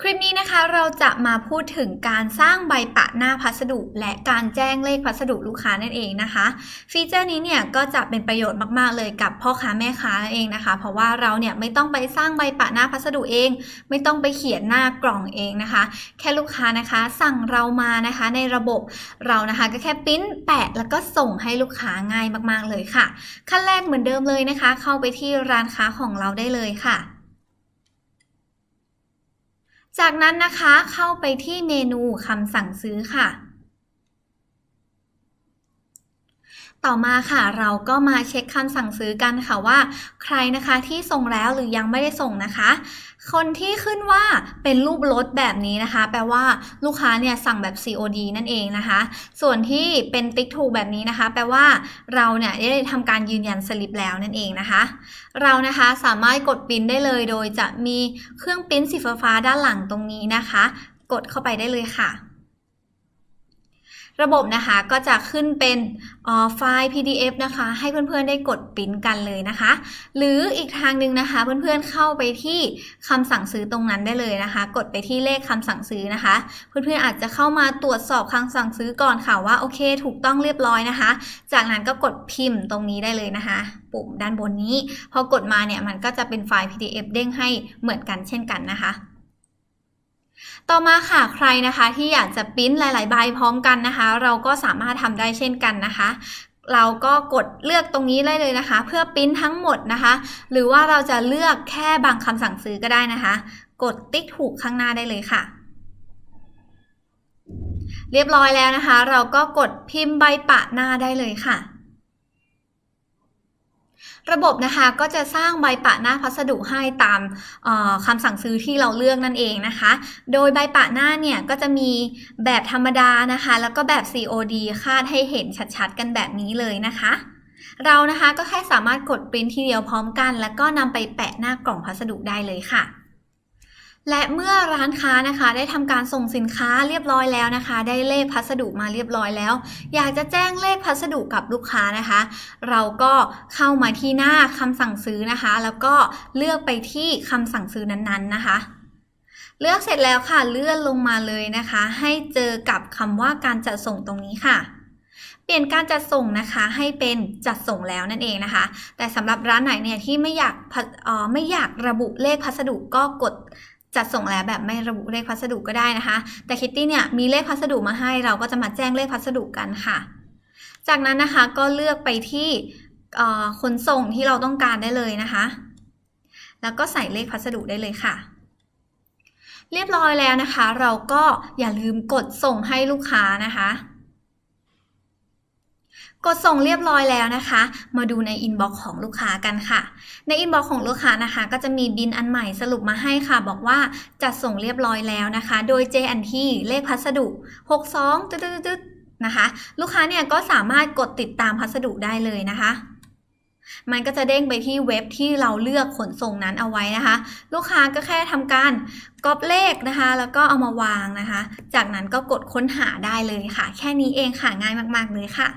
คลิปนี้นะคะเราจะมาพูดถึงการสร้างใบปะหน้าพัสดุ และการแจ้งเลขพัสดุลูกค้านั่นเองนะคะ ฟีเจอร์นี้เนี่ยก็จะเป็นประโยชน์มากๆเลยกับพ่อค้าแม่ค้านั่นเองนะคะ เพราะว่าเราเนี่ยไม่ต้องไปสร้างใบปะหน้าพัสดุเอง ไม่ต้องไปเขียนหน้ากล่องเองนะคะ แค่ลูกค้านะคะ สั่งเรามานะคะในระบบเรานะคะก็แค่ปริ้นแปะแล้วก็ส่งให้ลูกค้าง่ายมากๆเลยค่ะ ขั้นแรกเหมือนเดิมเลยนะคะ เข้าไปที่ร้านค้าของเราได้เลยค่ะ จากนั้นนะคะเข้าไปที่เมนูคำสั่งซื้อค่ะ ต่อมาค่ะเราก็มาเช็คคำสั่งซื้อกันค่ะว่า ใครนะคะที่ส่งแล้วหรือยังไม่ได้ส่งนะคะ คนที่ขึ้นว่าเป็นรูปรถแบบนี้นะคะ แปลว่าลูกค้าเนี่ยสั่งแบบ COD นั่นเองนะคะ ส่วนที่เป็นติ๊กถูกแบบนี้นะคะ แปลว่าเราเนี่ยได้ทำการยืนยันสลิปแล้วนั่นเองนะคะ เรานะคะสามารถกดปริ้นได้เลยโดยจะมีเครื่องปริ้นสีฟ้าด้านหลังตรงนี้นะคะ กดเข้าไปได้เลยค่ะ ระบบนะคะก็จะขึ้นเป็นไฟล์ PDF นะคะ ให้เพื่อนๆได้กดปริ้นกันเลยนะคะ หรืออีกทางหนึ่งนะคะเพื่อนๆเข้าไปที่คำสั่งซื้อตรงนั้นได้เลยนะคะ กดไปที่เลขคำสั่งซื้อนะคะ เพื่อนๆอาจจะเข้ามาตรวจสอบคำสั่งซื้อก่อนค่ะว่าโอเค ถูกต้องเรียบร้อยนะคะ จากนั้นก็กดพิมพ์ตรงนี้ได้เลยนะคะ ปุ่มด้านบนนี้ พอกดมาเนี่ยมันก็จะเป็นไฟล์ PDF เด้งให้เหมือนกันเช่นกันนะคะ ต่อมาค่ะใครนะคะที่อยากจะปริ้นหลาย ๆ ใบพร้อมกันนะคะ เราก็สามารถทำได้เช่นกันนะคะ เราก็กดเลือกตรงนี้ได้เลยนะคะ เพื่อปริ้นทั้งหมดนะคะ หรือว่าเราจะเลือกแค่บางคำสั่งซื้อก็ได้นะคะ กดติ๊กถูกข้างหน้าได้เลยค่ะเรียบร้อยแล้วนะคะ เราก็กดพิมพ์ใบปะหน้าได้เลยค่ะ ระบบนะคะก็จะสร้างใบปะหน้าพัสดุให้ตามคำสั่งซื้อที่เราเลือกนั่นเองนะคะ โดยใบปะหน้าเนี่ยก็จะมีแบบธรรมดานะคะ แล้วก็แบบ COD คาดให้เห็นชัดๆ กันแบบนี้เลยนะคะเรานะคะก็แค่สามารถกดปริ้นทีเดียวพร้อมกัน แล้วก็นำไปแปะหน้ากล่องพัสดุได้เลยค่ะ และเมื่อร้านค้านะคะได้ทำการส่งสินค้าเรียบร้อยแล้วนะคะ ได้เลขพัสดุมาเรียบร้อยแล้ว อยากจะแจ้งเลขพัสดุกับลูกค้านะคะ เราก็เข้ามาที่หน้าคำสั่งซื้อนะคะ แล้วก็เลือกไปที่คำสั่งซื้อนั้นๆนะคะ เลือกเสร็จแล้วค่ะเลื่อนลงมาเลยนะคะ ให้เจอกับคำว่าการจัดส่งตรงนี้ค่ะเปลี่ยนการจัดส่งนะคะให้เป็นจัดส่งแล้วนั่นเองนะคะ แต่สำหรับร้านไหนเนี่ยที่ไม่อยากไม่อยากระบุเลขพัสดุก็กด จัดส่งแล้วแบบไม่ระบุเลขพัสดุก็ได้นะคะ แต่คิตตี้เนี่ยมีเลขพัสดุมาให้เราก็จะมาแจ้งเลขพัสดุกันค่ะ จากนั้นนะคะก็เลือกไปที่ขนส่งที่เราต้องการได้เลยนะคะ แล้วก็ใส่เลขพัสดุได้เลยค่ะ เรียบร้อยแล้วนะคะ เราก็อย่าลืมกดส่งให้ลูกค้านะคะ กดส่งเรียบร้อยแล้วนะคะ มาดูในอินบ็อกซ์ของลูกค้ากันค่ะ ในอินบ็อกซ์ของลูกค้านะคะ ก็จะมีบินอันใหม่สรุปมาให้ค่ะ บอกว่าจัดส่งเรียบร้อยแล้วนะคะ โดย J&T เลขพัสดุ 62ตึ๊ดๆนะคะ ลูกค้าเนี่ยก็สามารถกดติดตามพัสดุได้เลยนะคะมันก็จะเด้งไปที่เว็บที่เราเลือกขนส่งนั้นเอาไว้นะคะ ลูกค้าก็แค่ทำการก๊อปเลขนะคะ แล้วก็เอามาวางนะคะ จากนั้นก็กดค้นหาได้เลยค่ะ แค่นี้เองค่ะง่ายมากๆเลยค่ะ